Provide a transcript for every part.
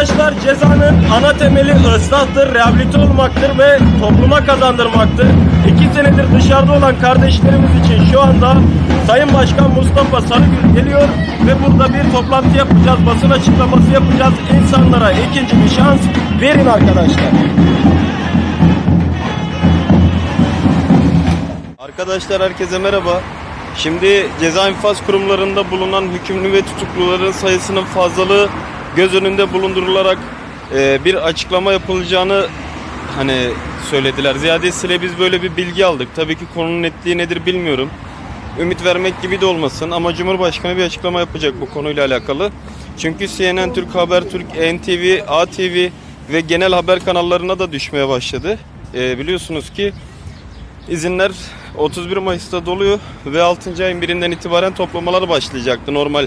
Arkadaşlar cezanın ana temeli ıslahtır, rehabilite olmaktır ve topluma kazandırmaktır. İki senedir dışarıda olan kardeşlerimiz için şu anda Sayın Başkan Mustafa Sarıgül geliyor ve burada bir toplantı yapacağız, basın açıklaması yapacağız. İnsanlara ikinci bir şans verin arkadaşlar. Arkadaşlar herkese merhaba. Şimdi ceza infaz kurumlarında bulunan hükümlü ve tutukluların sayısının fazlalığı göz önünde bulundurularak e, bir açıklama yapılacağını hani söylediler. Ziyadesiyle biz böyle bir bilgi aldık. Tabii ki konunun netliği nedir bilmiyorum. Ümit vermek gibi de olmasın ama Cumhurbaşkanı bir açıklama yapacak bu konuyla alakalı. Çünkü CNN, Türk Habertürk, NTV, ATV ve genel haber kanallarına da düşmeye başladı. E, biliyorsunuz ki İzinler 31 Mayıs'ta doluyor ve 6. ayın birinden itibaren toplamalar başlayacaktı. Normal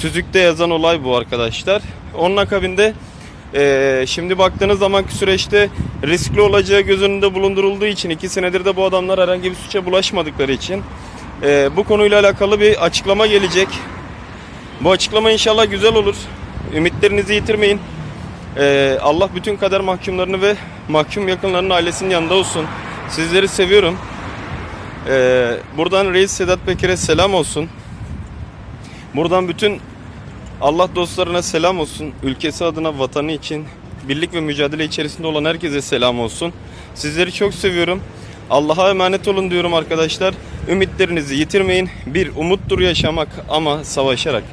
tüzükte yazan olay bu arkadaşlar. Onun akabinde eee, şimdi baktığınız zamanki süreçte riskli olacağı göz önünde bulundurulduğu için 2 senedir de bu adamlar herhangi bir suça bulaşmadıkları için eee, bu konuyla alakalı bir açıklama gelecek. Bu açıklama inşallah güzel olur. Ümitlerinizi yitirmeyin. Eee, Allah bütün kader mahkumlarını ve mahkum yakınlarının ailesinin yanında olsun. Sizleri seviyorum. Ee, buradan Reis Sedat Peker'e selam olsun. Buradan bütün Allah dostlarına selam olsun. Ülkesi adına vatanı için birlik ve mücadele içerisinde olan herkese selam olsun. Sizleri çok seviyorum. Allah'a emanet olun diyorum arkadaşlar. Ümitlerinizi yitirmeyin. Bir umuttur yaşamak ama savaşarak.